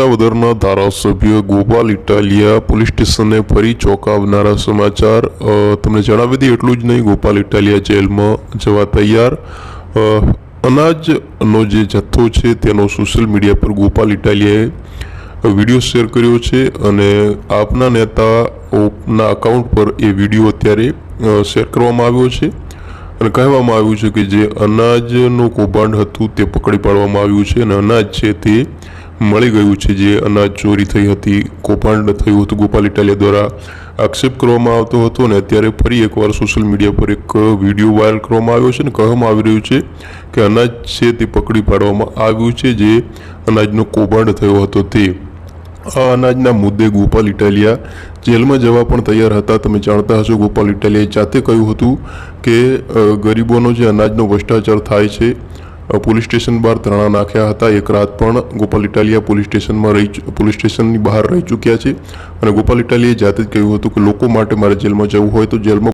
વિસાવદરના ધારાસભ્ય ગોપાલ ઇટાલિયા પોલીસ સ્ટેશને ફરી ચોંકાવનારા સમાચાર તમને જણાવી દઈએ એટલું જ નહીં, ગોપાલ ઇટાલિયા જેલમાં જવા તૈયાર. અનાજનો જે જથ્થો છે તેનો સોશિયલ મીડિયા પર ગોપાલ ઇટાલિયાએ વીડિયો શેર કર્યો છે અને આપના નેતાઓના અકાઉન્ટ પર એ વીડિયો અત્યારે શેર કરવામાં આવ્યો છે. અને કહેવામાં આવ્યું છે કે જે અનાજનું કૌભાંડ હતું તે પકડી પાડવામાં આવ્યું છે અને અનાજ છે તે મળી ગયું છે જે અનાજ ચોરી થઈ હતી, કૌભાંડ થયું હતું. ગોપાલ ઇટાલિયા દ્વારા આક્ષેપ કરવામાં આવતો હતો અને અત્યારે ફરી એકવાર સોશિયલ મીડિયા પર એક વીડિયો વાયરલ કરવામાં આવ્યો છે અને કહેવામાં આવી રહ્યું છે કે અનાજ છે તે પકડી પાડવામાં આવ્યું છે જે અનાજનો કૌભાંડ થયો હતો તે. આ અનાજના મુદ્દે ગોપાલ ઇટાલિયા જેલમાં જવા પણ તૈયાર હતા. તમે જાણતા હશો ગોપાલ ઇટાલિયાએ જાતે કહ્યું હતું કે ગરીબોનો જે અનાજનો ભ્રષ્ટાચાર થાય છે પોલીસ સ્ટેશન બહાર ધરણા નાખ્યા હતા. એક રાત પણ ગોપાલ ઇટાલિયા પોલીસ સ્ટેશનમાં રહી પોલીસ સ્ટેશનની બહાર રહી ચૂક્યા છે. અને ગોપાલ ઇટાલિયાએ જાતે જ કહ્યું હતું કે લોકો માટે મારે જેલમાં જવું હોય તો જેલમાં